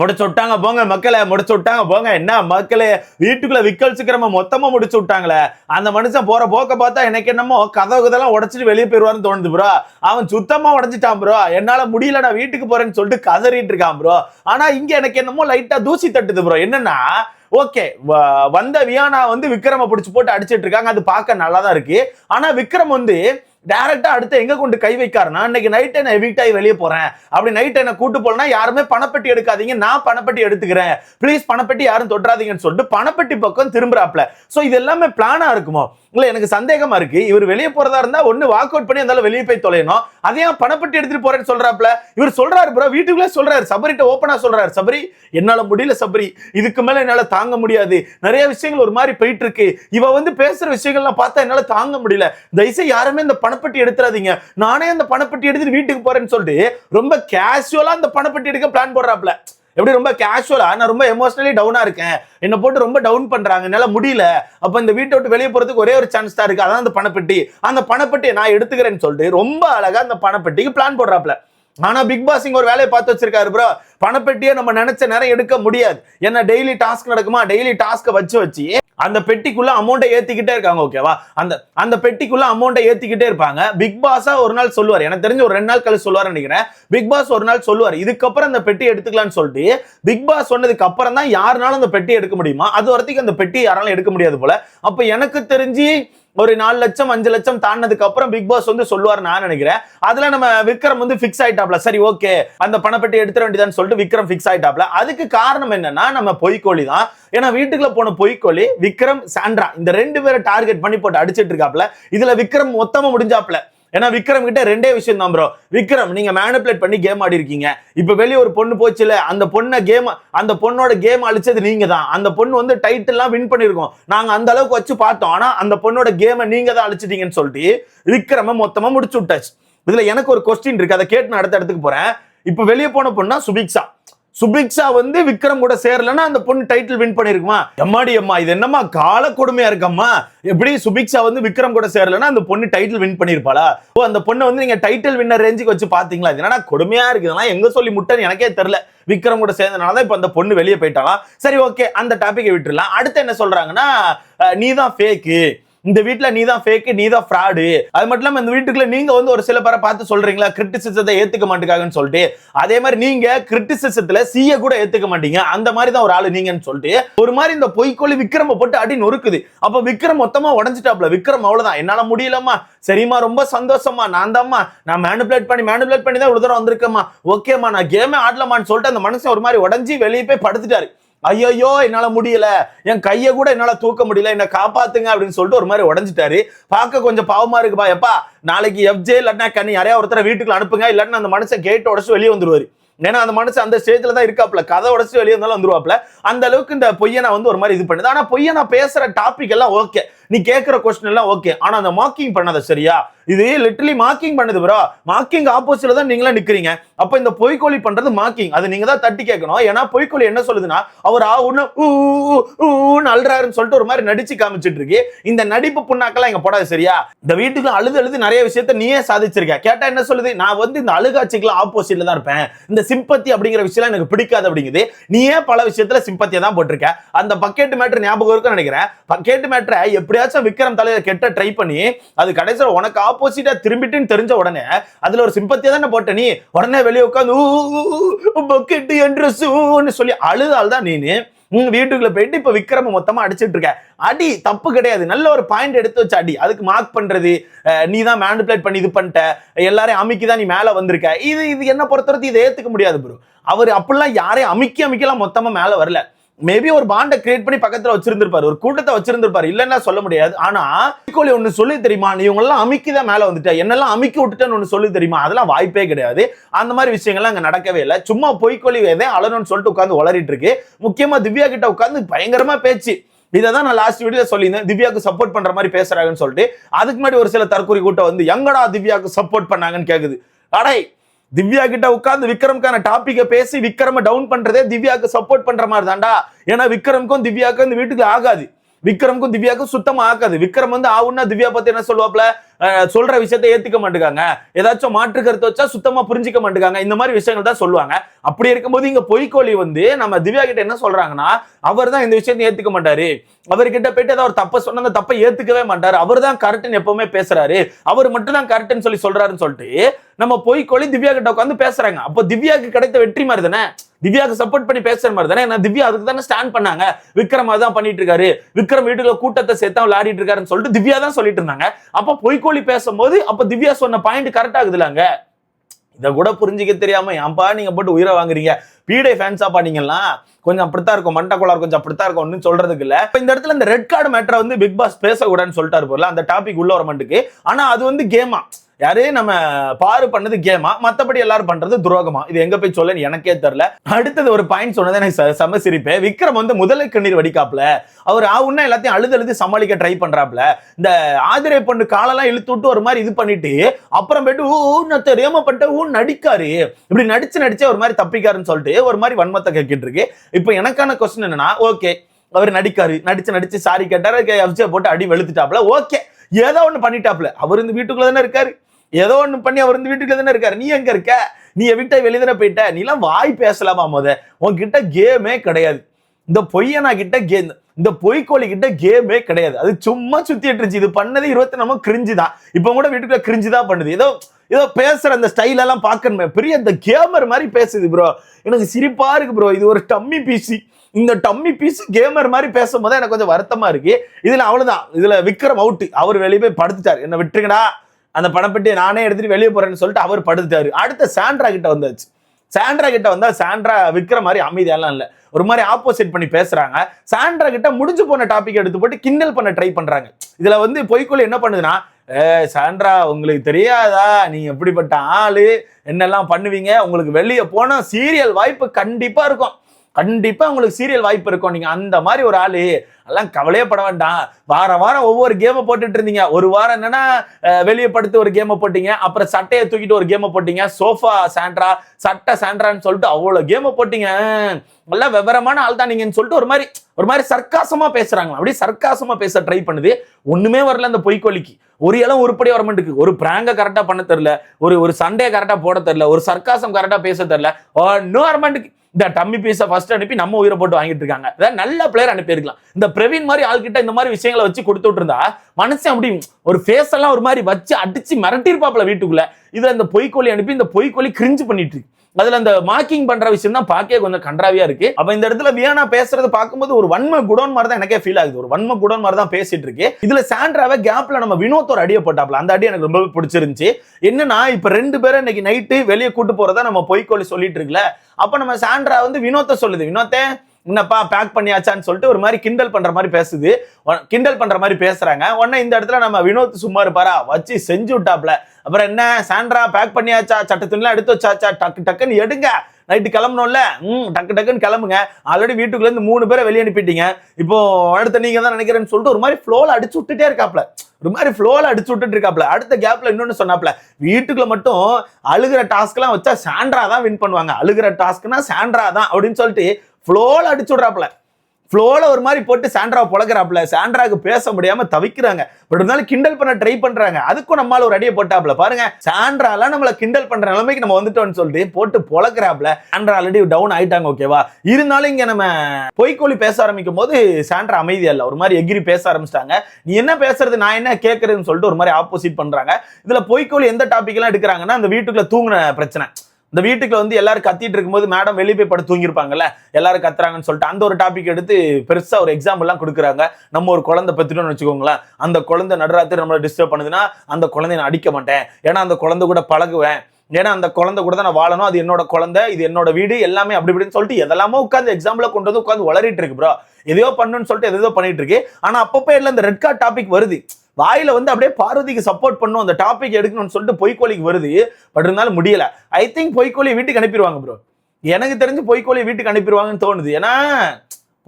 முடிச்சு விட்டாங்க போங்க மக்களை முடிச்சு விட்டாங்க போங்க. என்ன மக்களை வீட்டுக்குள்ள விக்கல் சிக்கிரம மொத்தமா முடிச்சு விட்டாங்களே. அந்த மனுஷன் போற போக்க பார்த்தா எனக்கு என்னமோ கதவு இதெல்லாம் உடச்சிட்டு வெளியே போயிருவான்னு தோணுது ப்ரோ அவன் சுத்தமா உடஞ்சிட்டான் ப்ரோ என்னால முடியல நான் வீட்டுக்கு போறேன்னு சொல்லிட்டு கதறிட்டு இருக்கான் ப்ரோ ஆனா இங்க எனக்கு என்னமோ லைட்டா தூசி தட்டுது ப்ரோ என்னன்னா ஓகே வந்த வியானா வந்து விக்ரம பிடிச்சி போட்டு அடிச்சிட்டு இருக்காங்க. அது பார்க்க நல்லா தான் இருக்கு. ஆனா விக்ரம் வந்து டேரக்டா அடுத்து எங்க கொண்டு கை வைக்காருன்னா இன்னைக்கு நைட் என்ன எவிக்ட் ஆகி வெளியே போறேன். அப்படி நைட் என்ன கூட்டு போலனா யாருமே பணப்பெட்டி எடுக்காதீங்க நான் பணப்பெட்டி எடுத்துக்கிறேன். ப்ளீஸ் பணப்பெட்டி யாரும் தொட்டுறாதீங்கன்னு சொல்லிட்டு பணப்பெட்டி பக்கம் திரும்புறாப்ல. சோ இது எல்லாமே பிளானா இருக்குமோ? இல்லை எனக்கு சந்தேகமா இருக்கு. இவர் வெளியே போறதா இருந்தா ஒன்னு வாக் அவுட் பண்ணி இருந்தாலும் வெளியே போய் தொலையணும். அதே பணப்பட்டு எடுத்துட்டு போறேன்னு சொல்றாப்ல? இவர் சொல்றாரு ப்ரோ வீட்டுக்குள்ளே சொல்றாரு. சபரிட்ட ஓப்பனா சொல்றாரு. சபரி என்னால முடியல சபரி. இதுக்கு மேல என்னால தாங்க முடியாது. நிறைய விஷயங்கள் ஒரு மாதிரி போயிட்டு இருக்கு இவ வந்து பேசுற விஷயங்கள்லாம் பார்த்தா என்னால தாங்க முடியல. தயவுசெய்து யாருமே இந்த பணப்பட்டி எடுத்துறாதீங்க. நானே அந்த பணப்பட்டி எடுத்துட்டு வீட்டுக்கு போறேன்னு சொல்லிட்டு ரொம்ப கேஷுவலா அந்த பணப்பட்டி எடுக்க பிளான் போடுறாப்ல. எப்படி ரொம்ப கேஷுவலா நான் ரொம்ப எமோஷனலி டவுனா இருக்கேன். என்னை போட்டு ரொம்ப டவுன் பண்றாங்க. என்னால முடியல. அப்ப இந்த வீட்டை விட்டு வெளியே போறதுக்கு ஒரே ஒரு சான்ஸ் தான் இருக்கு. அதான் அந்த பணப்பெட்டி. அந்த பணப்பெட்டியை நான் எடுத்துக்கிறேன்னு சொல்லிட்டு ரொம்ப அழகா அந்த பணப்பெட்டிக்கு பிளான் போடுறாப்ல ஆனா பிக் பாஸ் இங்க ஒரு வேலையை பார்த்து வச்சிருக்காரு ப்ரோ பணப்பெட்டியை நம்ம நினைச்ச நேரம் எடுக்க முடியாது. ஏன்னா டெய்லி டாஸ்க் நடக்குமா? டெய்லி டாஸ்க்கை வச்சு வச்சு. அந்த பெட்டிக்குள்ள அமௌண்ட்டை ஏத்திக்கிட்டே இருக்காங்க ஓகேவா அந்த அந்த பெட்டிக்குள்ள அமௌண்ட்டை ஏத்திக்கிட்டே இருப்பாங்க. பிக் பாஸா ஒரு நாள் சொல்லுவார். எனக்கு தெரிஞ்சு ஒரு ரெண்டு நாள் கழிச்சு சொல்லுவார் நினைக்கிறேன். பிக் பாஸ் ஒரு நாள் சொல்லுவார். இதுக்கப்புறம் அந்த பெட்டி எடுத்துக்கலாம்னு சொல்லிட்டு பிக் பாஸ் சொன்னதுக்கு அப்புறம் தான் யாருனாலும் அந்த பெட்டி எடுக்க முடியுமா? அது வரைக்கும் அந்த பெட்டி யாராலும் எடுக்க முடியாது போல. அப்ப எனக்கு தெரிஞ்சு ஒரு நாலு லட்சம் அஞ்சு லட்சம் தாண்டினதுக்கு அப்புறம் பிக் பாஸ் வந்து சொல்லுவார் நான் நினைக்கிறேன். அதுல நம்ம விக்ரம் வந்து பிக்ஸ் ஆயிட்டாப்ல. சரி ஓகே அந்த பணப்பெட்டி எடுத்துட வேண்டியதான்னு சொல்லிட்டு விக்ரம் ஃபிக்ஸ் ஆயிட்டாப்ல. அதுக்கு காரணம் என்னன்னா நம்ம பொய்க்கோழி தான் ஏன்னா வீட்டுக்குள்ள போன பொய்க்கோழி விக்ரம் சாண்ட்ரா இந்த ரெண்டு பேரை டார்கெட் பண்ணி போட்டு அடிச்சிட்டு இருக்காப்ல. இதுல விக்ரம் மொத்தமா முடிஞ்சாப்ல. ஏன்னா விக்ரம் கிட்ட ரெண்டே விஷயம் தான் ப்ரோ விக்ரம் நீங்க மேனிபுலேட் பண்ணி கேம் ஆடி இருக்கீங்க. இப்ப வெளியே ஒரு பொண்ணு போச்சுல அந்த பொண்ணை கேம் அந்த பொண்ணோட கேம் அழிச்சது நீங்க தான் அந்த பொண்ணு வந்து டைட்டில்லாம் வின் பண்ணிருக்கோம். நாங்க அந்த அளவுக்கு வச்சு பார்த்தோம். ஆனா அந்த பொண்ணோட கேமை நீங்க தான் அழிச்சிட்டீங்கன்னு சொல்லிட்டு விக்ரம மொத்தமா முடிச்சு விட்டாச்சு. இதுல எனக்கு ஒரு கொஸ்டின் இருக்கு. அதை கேட்டு நான் அடுத்த இடத்துக்கு போறேன். இப்ப வெளியே போன பொண்ணா சுபிக்ஷா. சுபிக்ஷா வந்து விக்ரம் கூட சேரலன்னா அந்த பொண்ணு டைட்டில் வின் பண்ணிருக்குமா? எம்மாடி அம்மா இது என்னம்மா? கால கொடுமையா இருக்கம்மா? எப்படி சுபிக்ஷா வந்து விக்ரம் கூட சேரலன்னா அந்த பொண்ணு டைட்டில் வின் பண்ணிருப்பாளா? ஓ அந்த பொண்ணை வந்து நீங்க டைட்டில் வின்னர் ரேஞ்சுக்கு வச்சு பாத்தீங்களா இது என்னடா கொடுமையா இருக்கு? இதெல்லாம் எங்க சொல்லி முட்டைன்னு எனக்கே தெரியல. விக்ரம் கூட சேர்ந்தனால தான் இப்ப அந்த பொண்ணு வெளியே போயிட்டாலாம் சரி ஓகே அந்த டாபிக்கை விட்டுறலாம். அடுத்து என்ன சொல்றாங்கன்னா நீ தான் ஃபேக்கு இந்த வீட்டுல நீ தான் ஃபேக்கு நீ தான் ஃப்ராடு அது மட்டும் இல்லாம இந்த வீட்டுக்குள்ள நீங்க வந்து ஒரு சில பேரை பார்த்து சொல்றீங்களா? கிரிட்டிசிசத்தை ஏத்துக்க மாட்டேங்காங்கன்னு சொல்லிட்டு. அதே மாதிரி நீங்க கிரிட்டிசிசத்துல சிய கூட ஏத்துக்க மாட்டீங்க. அந்த மாதிரி தான் ஒரு ஆளு நீங்கன்னு சொல்லிட்டு ஒரு மாதிரி இந்த பொய்க்கொல்லி விக்ரம போட்டு அடி நொறுக்குது. அப்ப விக்ரம் மொத்தமா உடஞ்சிட்டாப்ல. விக்ரம் அவ்வளவுதான். என்னால முடியலம்மா. சரிம்மா ரொம்ப சந்தோஷமா நான் தான்மா நான் மேனுபுலேட் பண்ணி மேனுபுலேட் பண்ணி தான் இவ்வளவு தூரம் வந்திருக்கேம்மா. ஓகேம்மா நான் கேமே ஆடலமான்னு சொல்லிட்டு அந்த மனுஷன் ஒரு மாதிரி உடஞ்சி வெளியே போய் படுத்துட்டாரு. ஐயோ என்னால முடியல. என் கையை கூட என்னால தூக்க முடியல. என்ன காப்பாத்துங்க அப்படின்னு சொல்லிட்டு ஒரு மாதிரி உடஞ்சிட்டாரு. பார்க்க கொஞ்சம் பாவமா இருக்குப்பா. எப்பா நாளைக்கு எஃப்ஜே இல்லாட்டினா கண்ணி யாரையா ஒருத்தரை வீட்டுக்குள்ள அனுப்புங்க. இல்லைன்னா அந்த மனுஷன் கேட் உடச்சு வெளியே வந்துருவாரு. ஏன்னா அந்த மனுஷன் அந்த ஸ்டேஜ்ல தான் இருக்காப்ல கதை உடச்சு வெளியே இருந்தாலும் வந்துருவாப்ல அந்த அளவுக்கு இந்த பொய்யனை வந்து ஒரு மாதிரி இது பண்ணுது. ஆனா பொய்யனா பேசுற டாபிக் எல்லாம் ஓகே நீ கேட்கிற கொஸ்டின் எல்லாம் ஓகே ஆனா அந்த மார்க்கிங் பண்ணாத சரியா? இது லிட்டலி மார்க்கிங் பண்ணுது ப்ரோ மார்க்கிங் ஆப்போசிட்ல தான் நீங்களா நிக்கிறீங்க. அப்ப இந்த பொய்க்கோழி பண்றது மார்க்கிங் அது நீங்க தான் தட்டி கேட்கணும். ஏன்னா பொய்க்கோழி என்ன சொல்லுதுன்னா அவர் ஆ ஒன்னு ஊ, ஊன்னு அழுறாருன்னு சொல்லிட்டு ஒரு மாதிரி நடிச்சு காமிச்சிட்டு இருக்கு. இந்த நடிப்பு புண்ணாக்கெல்லாம் இங்க போடாது சரியா? இந்த வீட்டுக்கு அழுது அழுது நிறைய விஷயத்த நீயே சாதிச்சிருக்க. கேட்டா என்ன சொல்லுது? நான் வந்து இந்த அழுகாட்சிக்கெல்லாம் ஆப்போசிட்ல தான் இருப்பேன். இந்த சிம்பத்தி அப்படிங்கிற விஷயம் எனக்கு பிடிக்காது அப்படிங்குது. நீயே பல விஷயத்துல சிம்பத்தியை தான் போட்டிருக்க. அந்த பக்கெட் மேட்ரு ஞாபகம் இருக்குன்னு நினைக்கிறேன். பக்கெட் மேட்ரை எப்படியாச்சும் விக்ரம் தலையில கெட்ட ட்ரை பண்ணி அது கடைசியில் உனக்கு ஆப்போசிட்டா திரும்பிட்டுன்னு தெரிஞ்ச உடனே அதுல ஒரு சிம்பத்தியா தானே போட்ட. நீ உடனே வெளியே உட்காந்து பக்கெட்டு என்று சூன்னு சொல்லி அழுதால் தான் நீனு. உங்க வீட்டுக்குள்ள போயிட்டு இப்ப விக்ரம மொத்தமா அடிச்சிட்டு இருக்க. அடி தப்பு கிடையாது. நல்ல ஒரு பாயிண்ட் எடுத்து வச்சு அடி. அதுக்கு மார்க் பண்றது நீ தான் மேனிபுலேட் பண்ணி இது பண்ணிட்ட. எல்லாரையும் அமைக்கி தான் நீ மேல வந்திருக்க. இது இது என்ன பொறுத்தவரைக்கும் இதை ஏத்துக்க முடியாது ப்ரோ அவர் அப்படிலாம் யாரையும் அமுக்கி அமைக்கலாம் மொத்தமா மேல வரல. மேபி ஒரு பாண்டை கிரியேட் பண்ணி பக்கத்துல வச்சிருந்திருப்பாரு. ஒரு கூட்டத்தை வச்சிருந்திருப்பாரு. இல்லைன்னா சொல்ல முடியாது. ஆனா ஈக்குவலி ஒண்ணு சொல்லி தெரியுமா? நீ இவங்க எல்லாம் அமுக்கி தான் மேல வந்துட்டா. என்னெல்லாம் அமுக்கி விட்டுட்டேன்னு ஒண்ணு சொல்லி தெரியுமா? அதெல்லாம் வாய்ப்பே கிடையாது. அந்த மாதிரி விஷயங்கள்லாம் அங்க நடக்கவே இல்லை. சும்மா பொய்க்கொலி வேதே அழணும்னு சொல்லிட்டு உட்காந்து வளரிட்டு இருக்கு. முக்கியமா திவ்யா கிட்ட உட்காந்து பயங்கரமா பேச்சு. இதை தான் நான் லாஸ்ட் வீடியோ சொல்லியிருந்தேன். திவ்யாக்கு சப்போர்ட் பண்ற மாதிரி பேசுறாங்கன்னு சொல்லிட்டு. அதுக்கு முன்னாடி ஒரு சில தற்கொலை கூட்டம் வந்து எங்கடா திவ்யாக்கு சப்போர்ட் பண்ணாங்கன்னு கேக்குது? அடை திவ்யா கிட்ட உட்கார்ந்து விக்ரம்கான டாபிக்கை பேசி விக்ரம டவுன் பண்றதே திவ்யாக்கு சப்போர்ட் பண்ற மாதிரி தான்டா ஏன்னா விக்ரம்க்கும் திவ்யாக்கும் இந்த வீட்டுக்கு ஆகாது. விக்ரம்க்கும் திவ்யாக்கும் சுத்தமா ஆகாது. விக்ரம் வந்து ஆவுன்னா திவ்யா பத்தி என்ன சொல்லுவாப்ல சொல்ற விஷயத்தை ஏத்துக்க மாட்டேங்காங்க ஏதாச்சும் மாற்று கருத்தை வச்சா சுத்தமா புரிஞ்சுக்க மாட்டேங்காங்க இந்த மாதிரி விஷயங்கள் தான் சொல்லுவாங்க. அப்படி இருக்கும்போது இங்க பொய்க்கோழி வந்து நம்ம திவ்யா கிட்ட என்ன சொல்றாங்கன்னா அவர் தான் இந்த விஷயத்தை ஏத்துக்க மாட்டாரு. அவர்கிட்ட போயிட்டு ஏதாவது ஒரு தப்பை சொன்ன அந்த தப்பை ஏத்துக்கவே மாட்டாரு. அவர் தான் கரெக்ட்னு எப்பவுமே பேசுறாரு. அவர் மட்டும் தான் கரெக்ட்னு சொல்லி சொல்றாருன்னு சொல்லிட்டு நம்ம பொய்க்கோழி திவ்யா கிட்ட உட்காந்து பேசுறாங்க. அப்போ திவ்யாக்கு கிடைத்த வெற்றி மாதிரி தானே? திவ்யாக்கு சப்போர்ட் பண்ணி பேசுற மாதிரி தானே? ஏன்னா திவ்யா அதுக்கு தானே ஸ்டாண்ட் பண்ணாங்க. விக்ரம் அதான் பண்ணிட்டு இருக்காரு. விக்ரம் வீட்டுல கூட்டத்தை சேர்த்தா விளையாடிட்டு இருக்காருன்னு சொல்லிட்டு திவ்யா தான் சொல்லிட்டு இருந்தாங்க. அப்ப பொய்க்கோழி பேசும்போது அப்ப திவ்யா சொன்ன பாயிண்ட் கரெக்ட் ஆகுதுலாங்க. இதை கூட புரிஞ்சுக்க தெரியாம ஏன்பா நீங்க போட்டு உயிரை வாங்குறீங்க? பீடை ஃபேன்ஸா பண்ணீங்கன்னா கொஞ்சம் அப்படித்தான் இருக்கும். மண்டை கோளாறு கொஞ்சம் அப்படித்தான் இருக்கும் ஒன்றும் சொல்றதுக்கு இல்ல. இப்ப இந்த இடத்துல இந்த ரெட் கார்டு மேட்டரை வந்து பிக் பாஸ் பேசக்கூடாதுன்னு சொல்லிட்டாரு போல அந்த டாபிக் உள்ள வர மாட்டுக்கு ஆனா அது வந்து கேமா யாரே? நம்ம பாரு பண்ணது கேமா. மத்தபடி எல்லாரும் பண்றது துரோகமா. இது எங்க போய் சொல்ல எனக்கே தெரியல. அடுத்தது ஒரு பாயிண்ட் சொன்னது எனக்கு ச- செம சிரிப்பு விக்ரம் வந்து முதலை கண்ணீர் வடிக்காப்ல அவர் ஆவுன்னா எல்லாத்தையும் அழுது அழுது சமாளிக்க ட்ரை பண்றாப்ல இந்த ஆதிரை பொண்ணு காலெல்லாம் இழுத்து விட்டு ஒரு மாதிரி இது பண்ணிட்டு அப்புறம் போயிட்டு ஊ நான் தெரியாம பண்ணிட்டு ஊ நடிக்காரு. இப்படி நடிச்சு நடிச்சு ஒரு மாதிரி தப்பிக்காருன்னு சொல்லிட்டு ஒரு மாதிரி வன்மத்தை கேட்கிட்டு இருக்கு. இப்போ எனக்கான கொஸ்டின் என்னன்னா ஓகே அவர் நடிக்காரு. நடிச்சு நடிச்சு சாரி கேட்டாரு. எஃப்ஜியை போட்டு அடி வெளுத்துட்டாப்ல ஓகே ஏதோ ஒன்று பண்ணிட்டாப்ல அவர் இந்த வீட்டுக்குள்ள தானே இருக்காரு. ஏதோ ஒன்று பண்ணி அவர் இந்த வீட்டுக்குள்ள தானே இருக்காரு. நீ எங்கே இருக்க? நீ விட்ட வெளியே தானே போயிட்ட? நீலாம் வாய் பேசலாமா முத? உன்கிட்ட கேமே கிடையாது. இந்த பொய்யனா கிட்ட கேம் இந்த பொய்க்கோழி கிட்ட கேமே கிடையாது. அது சும்மா சுத்திட்டு இருந்துச்சு. இது பண்ணது இருபத்தி நம்ம கிரிஞ்சு தான். இப்போ கூட வீட்டுக்குள்ள கிரிஞ்சு தான் பண்ணுது. ஏதோ ஏதோ பேசுற அந்த ஸ்டைல் எல்லாம் பார்க்கணுமே. பெரிய இந்த கேமர் மாதிரி பேசுது ப்ரோ எனக்கு சிரிப்பா இருக்கு ப்ரோ இது ஒரு டம்மி பிசி இந்த டம்மி பீஸ் கேமர் மாதிரி பேசும்போது எனக்கு கொஞ்சம் வருத்தமா இருக்கு. இதுல அவ்வளவுதான். இதுல விக்ரம் அவுட் அவர் வெளியே போய் படுத்துட்டாரு. என்ன விட்டுருங்கடா. அந்த பணப்பெட்டியை நானே எடுத்துட்டு வெளியே போறேன்னு சொல்லிட்டு அவர் படுத்துட்டாரு. அடுத்த சாண்ட்ரா கிட்ட வந்தாச்சு. சாண்ட்ரா கிட்ட வந்தா சாண்ட்ரா விக்கிற மாதிரி அமைதியெல்லாம் இல்லை. ஒரு மாதிரி ஆப்போசிட் பண்ணி பேசுறாங்க. சாண்ட்ரா கிட்ட முடிஞ்சு போன டாபிக் எடுத்து போட்டு கிண்டல் பண்ண ட்ரை பண்றாங்க. இதுல வந்து பொய்க்குள்ள என்ன பண்ணுதுன்னா சாண்ட்ரா உங்களுக்கு தெரியாதா? நீங்க எப்படிப்பட்ட ஆளு. என்னெல்லாம் பண்ணுவீங்க? உங்களுக்கு வெளியே போனா சீரியல் வாய்ப்பு கண்டிப்பா இருக்கும். கண்டிப்பா உங்களுக்கு சீரியல் வாய்ப்பு இருக்கும். நீங்க அந்த மாதிரி ஒரு ஆளு. எல்லாம் கவலையே பட வேண்டாம். வாரம் வாரம் ஒவ்வொரு கேமை போட்டுட்டு இருந்தீங்க. ஒரு வாரம் என்னன்னா வெளியே படுத்து ஒரு கேமை போட்டீங்க. அப்புறம் சட்டையை தூக்கிட்டு ஒரு கேமை போட்டீங்க. சோஃபா சாண்ட்ரா சட்டை சாண்ட்ரான்னு சொல்லிட்டு அவ்வளவு கேமை போட்டீங்க. நல்லா விவரமான ஆள் தான் நீங்கன்னு சொல்லிட்டு ஒரு மாதிரி ஒரு மாதிரி சர்க்காசமா பேசுறாங்க அப்படியே சர்க்காசமா பேச ட்ரை பண்ணுது. ஒண்ணுமே வரல அந்த பொய்க்கொல்லிக்கு ஒரு இளம் உருப்படி வர மாட்டேங்குது. ஒரு பிராங்க கரெக்டா பண்ண தெரியல. ஒரு ஒரு சண்டையை கரெக்டா போட தெரியல. ஒரு சர்க்காசம் கரெக்டா பேச தெரியல. இன்னும் வர மாட்டேங்குது. இந்த டம்மி பீஸை ஃபர்ஸ்ட் அனுப்பி நம்ம உயிரை போட்டு வாங்கிட்டு இருக்காங்க. அதாவது நல்ல பிளேயர் அனுப்பியிருக்கலாம். இந்த பிரவீன் மாதிரி ஆள்கிட்ட இந்த மாதிரி விஷயங்களை வச்சு கொடுத்து விட்டுருந்தா மனசு அப்படி ஒரு ஃபேஸ் எல்லாம் ஒரு மாதிரி வச்சு அடிச்சு மிரட்டிருப்பாப்ல வீட்டுக்குள்ள. இதுல இந்த பொய்க்கோழி அனுப்பி இந்த பொய்க்கோழி கிரிஞ்சு பண்ணிட்டு இருக்கு. அதுல அந்த மார்க்கிங் பண்ற விஷயம் தான் பார்க்கவே கொஞ்சம் கன்றாவியா இருக்கு. அப்ப இந்த இடத்துல வியானா பேசுறது பார்க்கும்போது ஒரு வன்ம குடோன் மாதிரி தான் எனக்கே ஃபீல் ஆகுது. ஒரு வன்ம குடோன் மாதிரி தான் பேசிட்டு இருக்கு. இதுல சாண்ட்ராவை கேப்ல நம்ம வினோத் ஒரு அடியை போட்டாப்ல. அந்த அடி எனக்கு ரொம்பவே பிடிச்சிருந்துச்சு. என்னன்னா இப்ப ரெண்டு பேரும் இன்னைக்கு நைட்டு வெளியே கூட்டு போறதா நம்ம பொய்க்கோழி சொல்லிட்டு இருக்குல்ல அப்ப நம்ம சாண்ட்ரா வந்து வினோத்தை சொல்லுது. வினோத்தை என்னப்பா பேக் பண்ணியாச்சான்னு சொல்லிட்டு ஒரு மாதிரி கிண்டல் பண்ற மாதிரி பேசுது. கிண்டல் பண்ற மாதிரி பேசுறாங்க. உடனே இந்த இடத்துல நம்ம வினோத் சும்மா இருப்பாரா? வச்சு செஞ்சு விட்டாப்ல அப்புறம் என்ன? சாண்ட்ரா பேக் பண்ணியாச்சா? சட்ட துணிலாம் எடுத்து வச்சாச்சா? டக்கு டக்குன்னு எடுங்க. நைட்டு கிளம்பணும்ல ம் டக்கு டக்குன்னு கிளம்புங்க. ஆல்ரெடி வீட்டுக்குள்ளேருந்து மூணு பேரை வெளியே அனுப்பிட்டீங்க. இப்போ அடுத்த நீங்க தான் நினைக்கிறேன்னு சொல்லிட்டு ஒரு மாதிரி ஃப்ளோவில் அடிச்சு விட்டுட்டே இருக்காப்ல ஒரு மாதிரி ஃப்ளோவில் அடிச்சு விட்டுட்டு இருக்காப்ல அடுத்த கேப்ல இன்னொன்று சொன்னாப்ல வீட்டுக்குள்ள மட்டும் அழுகிற டாஸ்க்லாம் வச்சா சாண்ட்ரா தான் வின் பண்ணுவாங்க. அழுகிற டாஸ்க்னா சாண்ட்ரா தான் அப்படின்னு சொல்லிட்டு ஃப்ளோவில் அடிச்சு விட்றாப்புல. ஃப்ளோவில் ஒரு மாதிரி போட்டு சாண்ட்ராவை பொழக்கிறாப்ல சாண்ட்ராவுக்கு பேச முடியாமல் தவிக்கிறாங்க. பட் இருந்தாலும் கிண்டல் பண்ண ட்ரை பண்ணுறாங்க அதுக்கும் நம்மளால் ஒரு அடியை போட்டாப்ல பாருங்க சாண்ட்ராலாம் நம்மளை கிண்டல் பண்ணுற நிலைமைக்கு நம்ம வந்துட்டோம்னு சொல்லிட்டு போட்டு பொழக்கிறாப்ல சாண்ட்ரா ஆல்ரெடி டவுன் ஆயிட்டாங்க ஓகேவா இருந்தாலும் இங்கே நம்ம பொய்க்கோழி பேச ஆரம்பிக்கும் போது சாண்ட்ரா அமைதியா இல்லை ஒரு மாதிரி எகிரி பேச ஆரம்பிச்சிட்டாங்க. நீ என்ன பேசுறது நான் என்ன கேட்கறதுன்னு சொல்லிட்டு ஒரு மாதிரி ஆப்போசிட் பண்ணுறாங்க இதில் பொய்க்கோழி எந்த டாபிக்லாம் எடுக்கிறாங்கன்னா அந்த வீட்டுக்குள்ளே தூங்கின பிரச்சனை. இந்த வீட்டுக்குள்ள வந்து எல்லாரும் கத்திட்டு இருக்கும்போது மேடம் வெளியே போய் படுத்து தூங்கியிருப்பாங்கல்ல எல்லாரும் கத்துறாங்கன்னு சொல்லிட்டு அந்த ஒரு டாபிக் எடுத்து பெருசா ஒரு எக்ஸாம்பிள்லாம் கொடுக்குறாங்க. நம்ம ஒரு குழந்தை பெற்றுட்டோம்னு வச்சுக்கோங்களேன் அந்த குழந்தை நடுராத்திரி நம்மளை டிஸ்டர்ப் பண்ணுதுன்னா அந்த குழந்தைய நான் அடிக்க மாட்டேன். ஏன்னா அந்த குழந்தை கூட பழகுவேன். ஏன்னா அந்த குழந்தை கூட தான் நான் வாழணும். அது என்னோட குழந்தை இது என்னோட வீடு எல்லாமே அப்படி இப்படின்னு சொல்லிட்டு எதெல்லாமோ உட்காந்து எக்ஸாம்பிள கொண்டு வந்து உட்காந்து வளரிட்டு இருக்கு ப்ரோ எதையோ பண்ணுன்னு சொல்லிட்டு எதோ பண்ணிட்டு இருக்கு. ஆனா அப்பப்போ இல்லை இந்த ரெட் கார்ட் டாபிக் வருது. வாயில வந்து அப்படியே பார்வதிக்கு சப்போர்ட் பண்ணும் அந்த டாபிக் எடுக்கணும்னு சொல்லிட்டு பொய்க்கோழிக்கு வருது. பட் இருந்தாலும் முடியல. ஐ திங்க் பொய்க்கோழி வீட்டுக்கு அனுப்பிடுவாங்க ப்ரோ எனக்கு தெரிஞ்சு பொய்க்கோழி வீட்டுக்கு அனுப்பிடுவாங்கன்னு தோணுது. ஏன்னா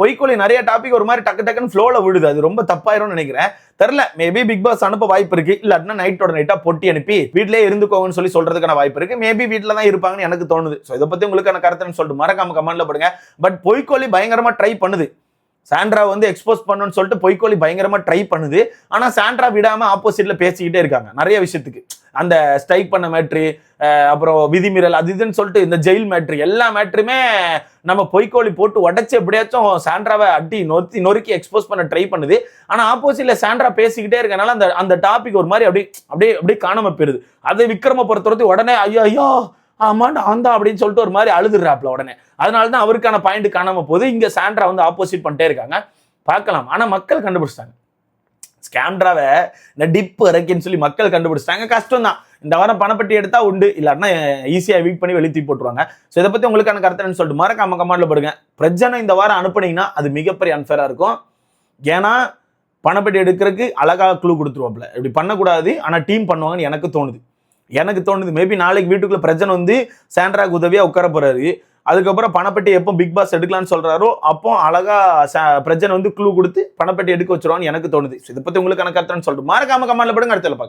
பொய்க்கோழி நிறைய டாபிக் ஒரு மாதிரி டக்கு டக்குன்னு ஃப்ளோவில் விடுது அது ரொம்ப தப்பாயிரும்னு நினைக்கிறேன். தெரில மேபி பிக் பாஸ் அனுப்ப வாய்ப்பு இருக்கு. இல்லாட்டினா நைட்டோட நைட்டாக பொட்டி அனுப்பி வீட்லயே இருந்துக்கோங்கன்னு சொல்லி சொல்றதுக்கான வாய்ப்பு இருக்கு. மேபி வீட்டில் தான் இருப்பாங்கன்னு எனக்கு தோணுது. ஸோ இதை பற்றி உங்களுக்கான கருத்துன்னு சொல்லிட்டு மறக்காம கமெண்ட்ல போடுங்க. பட் பொய்க்கோழி பயங்கரமாக ட்ரை பண்ணுது. சாண்ட்ரா வந்து எக்ஸ்போஸ் பண்ணணும்னு சொல்லிட்டு பொய்கோலி பயங்கரமா ட்ரை பண்ணுது. ஆனா சாண்ட்ரா விடாம ஆப்போசிட்ல பேசிக்கிட்டே இருக்காங்க. நிறைய விஷயத்துக்கு. அந்த ஸ்ட்ரைக் பண்ண மேட்ரு அப்புறம் விதிமீறல் அது இதுன்னு சொல்லிட்டு இந்த ஜெயில் மேட்ரு எல்லா மேட்ருமே நம்ம பொய்க்கோழி போட்டு உடச்சு எப்படியாச்சும் சாண்ட்ராவை அட்டி நொறுத்தி நொறுக்கி எக்ஸ்போஸ் பண்ண ட்ரை பண்ணுது. ஆனால் ஆப்போசிட்ல சாண்ட்ரா பேசிக்கிட்டே இருக்கனால அந்த அந்த டாபிக் ஒரு மாதிரி அப்படியே அப்படியே அப்படியே காணாம போயிருது. அதை விக்ரம பொறுத்தவரைக்கும் உடனே ஐயோ ஐயோ ஆமாண்டு நான் அப்படின்னு சொல்லிட்டு ஒரு மாதிரி அழுதுறாப்ல உடனே. அதனால தான் அவருக்கான பாயிண்ட் காணாம போது இங்க சாண்ட்ரா வந்து ஆப்போசிட் பண்ணிட்டே இருக்காங்க. பார்க்கலாம். ஆனா மக்கள் கண்டுபிடிச்சிட்டாங்க. ஸ்கேம்ட்ராவை இந்த டிப் இறக்கின்னு சொல்லி மக்கள் கண்டுபிடிச்சிட்டாங்க. கஷ்டம் தான் இந்த வாரம் பணப்பட்டி எடுத்தா உண்டு. இல்லாட்டினா ஈஸியாக வீக் பண்ணி வெளியே தூக்கி போட்டுருவாங்க. ஸோ இதை பற்றி உங்களுக்கான கருத்துன்னு சொல்லிட்டு மறக்காம கமெண்ட்ல போடுங்க. பிரச்சனை இந்த வாரம் அனுப்புனீங்கன்னா அது மிகப்பெரிய அன்ஃபேராக இருக்கும். ஏன்னா பணப்பட்டி எடுக்கிறதுக்கு அழகாக குழு கொடுத்துருவாப்ல இப்படி பண்ணக்கூடாது. ஆனால் டீம் பண்ணுவாங்கன்னு எனக்கு தோணுது. எனக்கு தோணுது மேபி நாளைக்கு வீட்டுக்குள்ள பிரச்சனை வந்து சாண்ட்ராக்கு உதவியாக உட்கார போறாரு. அதுக்கப்புறம் பணப்பட்டி எப்போ பிக் பாஸ் எடுக்கலாம்னு சொல்றாரோ அப்போ அழகா ச- பிரச்சனை வந்து க்ளூ கொடுத்து பணப்பட்டி எடுக்க வச்சிருவான்னு எனக்கு தோணுது. So இதை பத்தி உங்களுக்கான கருத்துன்னு சொல்லிட்டு மறக்காம கமெண்ட்ல போடுங்க அடுத்த பார்க்கலாம்.